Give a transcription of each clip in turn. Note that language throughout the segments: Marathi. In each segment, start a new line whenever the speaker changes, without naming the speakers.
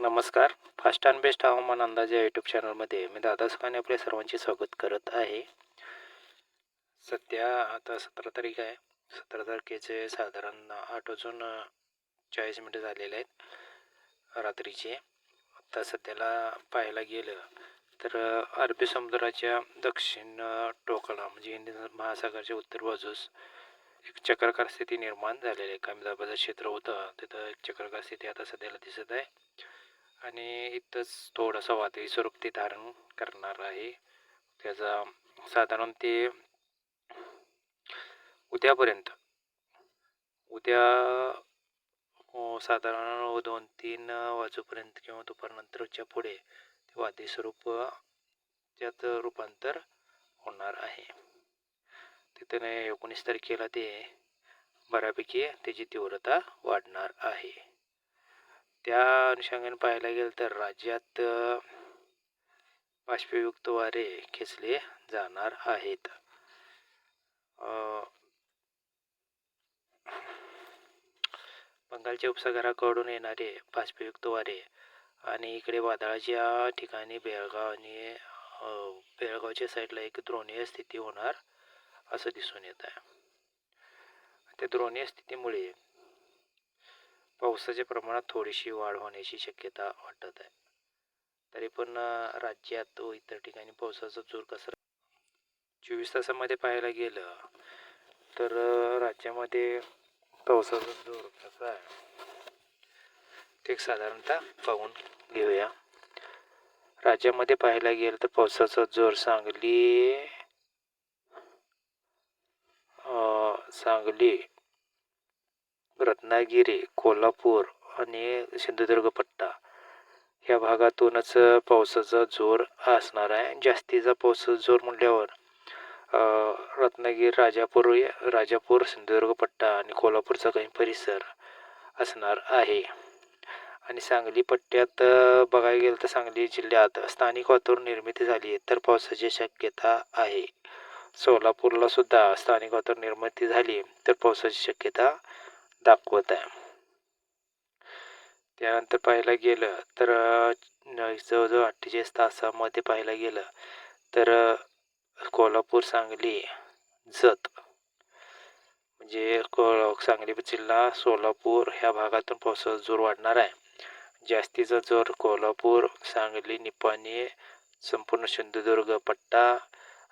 नमस्कार. फास्ट अँड बेस्ट हवामान अंदाज या यूट्यूब चॅनलमध्ये मी दादा सुखाने आपले सर्वांचे स्वागत करत आहे. सध्या आता सतरा तारीख आहे. सतरा तारखेचे साधारण आठ वाजून चाळीस मिनटं झालेले आहेत. रात्रीचे. आता सध्याला पाहायला गेलं तर अरबी समुद्राच्या दक्षिण टोकाला म्हणजे हिंदी महासागराच्या उत्तर बाजूस एक चक्राकार स्थिती निर्माण झालेली आहे. कमी दाबाचं क्षेत्र होतं. तिथं एक चक्राकार स्थिती आता सध्याला दिसत आहे. आणि इथंच थोडासा वादळी स्वरूप ते धारण करणार आहे. त्याचा साधारण ते उद्यापर्यंत. उद्या साधारण दोन तीन वाजूपर्यंत किंवा दुपारनंतरच्या पुढे ते वादळी स्वरूप त्यात रूपांतर होणार आहे. तिथं एकोणीस तारखेला ते बऱ्यापैकी त्याची तीव्रता वाढणार आहे. त्या अनुषंगाने पाहायला गेलं तर राज्यात बाष्पयुक्त वारे खेचले जाणार आहेत. बंगालच्या उपसागराकडून येणारे बाष्पयुक्त वारे आणि इकडे वादळाच्या ठिकाणी बेळगाव आणि बेळगावच्या साईडला एक द्रोणीय स्थिती होणार असं दिसून येत आहे. त्या द्रोणीय स्थितीमुळे पावसाच्या प्रमाणात थोडीशी वाढ होण्याची शक्यता वाटत आहे. तरी पण राज्यात व इतर ठिकाणी पावसाचा जोर कसा चोवीस तासामध्ये पाहायला गेलं तर राज्यामध्ये पावसाचा जोर कसा आहे? ते एक साधारणतः पाहून घेऊया. राज्यामध्ये पाहायला गेलं तर पावसाचा जोर सांगली सांगली रत्नागिरी कोल्हापूर आणि सिंधुदुर्ग पट्टा ह्या भागातूनच पावसाचा जोर असणार आहे. जास्तीचा पावसाचा जोर म्हटल्यावर रत्नागिरी राजापूर राजापूर सिंधुदुर्ग पट्टा आणि कोल्हापूरचा काही परिसर असणार आहे. आणि सांगली पट्ट्यात बघायला गेलं तर सांगली जिल्ह्यात स्थानिक वातावरण निर्मिती झाली आहे तर पावसाची शक्यता आहे. सोलापूरला सुद्धा स्थानिक वातावरण निर्मिती झाली तर पावसाची शक्यता दाखवत आहे त्यानंतर पाहायला गेलं तर जवळजवळ अठ्ठेचाळीस तासामध्ये पाहायला गेलं तर कोल्हापूर सांगली जत. म्हणजे को सांगली जिल्हा सोलापूर ह्या भागातून पावसाचा जोर वाढणार आहे. जास्तीचा जोर कोल्हापूर सांगली निपाणी संपूर्ण सिंधुदुर्ग पट्टा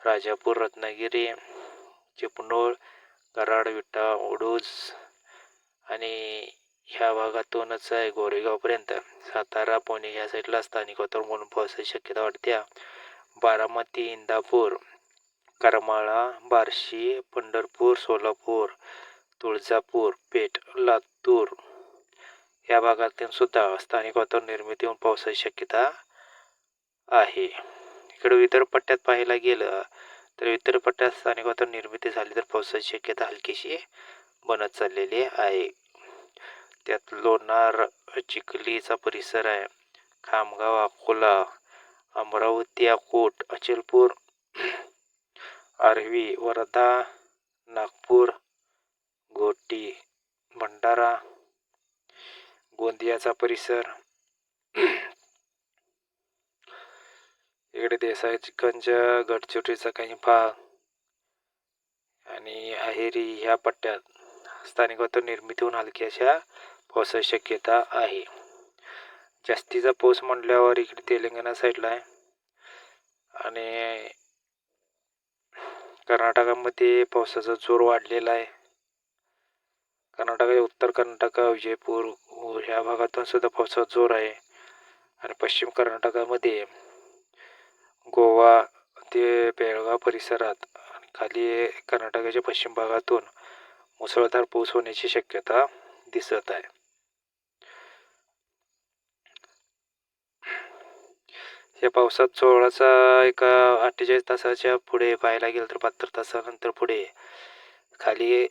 राजापूर रत्नागिरी चिपणूर कराड विटा उडूज आणि ह्या भागातूनच आहे गोरेगावपर्यंत. सातारा पुणे ह्या साईडला स्थानिक वातावरण म्हणून पावसाची शक्यता वाटते. बारामती इंदापूर करमाळा बार्शी पंढरपूर सोलापूर तुळजापूर पेठ लातूर या भागातून सुद्धा स्थानिक वातावरण निर्मिती होऊन पावसाची शक्यता आहे. इकडे विदर्भ पट्ट्यात पाहायला गेलं तर विदर्भ पट्ट्यात स्थानिक वातावरण निर्मिती झाली तर पावसाची शक्यता हलकीशी बनत चाललेली आहे. त्यात लोणार चिखलीचा परिसर आहे. खामगाव अकोला अमरावती अकोट अचलपूर आर्वी वर्धा नागपूर घोटी भंडारा गोंदियाचा परिसर. इकडे देसाई देसाईगंज गडचिरोलीचा काही भाग आणि अहेरी ह्या पट्ट्यात स्थानिक वातावरण निर्मिती होऊन हलकी अशा पावसाची शक्यता आहे. जास्तीचा पाऊस म्हटल्यावर इकडे तेलंगणा साईडला आहे. आणि कर्नाटकामध्ये पावसाचा जोर वाढलेला आहे. कर्नाटक उत्तर कर्नाटक विजयपूर ह्या भागातून सुद्धा पावसाचा जोर आहे. आणि पश्चिम कर्नाटकामध्ये गोवा ते बेळगाव परिसरात आणि खाली कर्नाटकाच्या पश्चिम भागातून मुसळधार पाऊस होण्याची शक्यता दिसत आहे. या पावसात सोळाचा एका अठ्ठेचाळीस तासाच्या पुढे पाहायला गेलं तर बहात्तर तासानंतर पुढे. खाली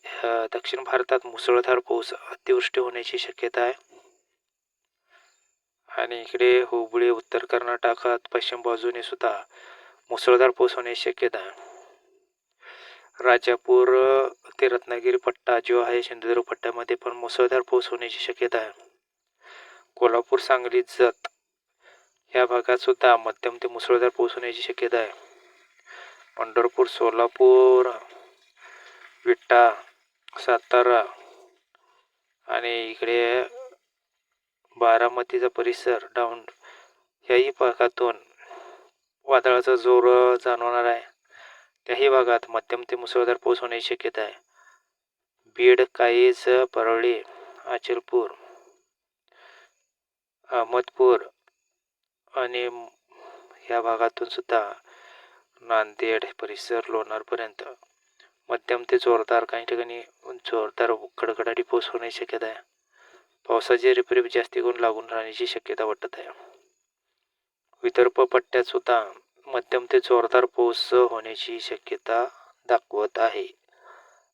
दक्षिण भारतात मुसळधार पाऊस अतिवृष्टी होण्याची शक्यता आहे. आणि इकडे हुबळी उत्तर कर्नाटकात पश्चिम बाजूने सुद्धा मुसळधार पाऊस होण्याची शक्यता आहे. राजापूर ते रत्नागिरी पट्टा जो आहे सिंधुदुर्ग पट्ट्यामध्ये पण मुसळधार पाऊस होण्याची शक्यता आहे. कोल्हापूर सांगली जत या भागात सुद्धा मध्यम ते मुसळधार पाऊस होण्याची शक्यता आहे. पंढरपूर सोलापूर विटा सातारा आणि इकडे बारामतीचा परिसर डाऊन याही भागातून वादळाचा जोर जाणवणार आहे. त्याही भागात मध्यम ते मुसळधार पाऊस होण्याची शक्यता आहे. बीड काहीज परळी अचलपूर अहमदपूर आणि ह्या भागातून सुद्धा नांदेड परिसर लोणारपर्यंत मध्यम ते जोरदार काही ठिकाणी जोरदार कडकडाटी पाऊस होण्याची शक्यता आहे. पावसाचे रिपरिप जास्ती करून लागून राहण्याची शक्यता वाटत आहे. विदर्भ पट्ट्यात सुद्धा मध्यम ते जोरदार पाऊस होण्याची शक्यता दाखवत आहे.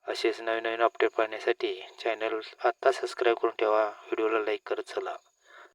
असेच नवीन नवीन अपडेट पाहण्यासाठी चॅनल आत्ता सबस्क्राईब करून ठेवा. व्हिडिओला लाईक करत चला.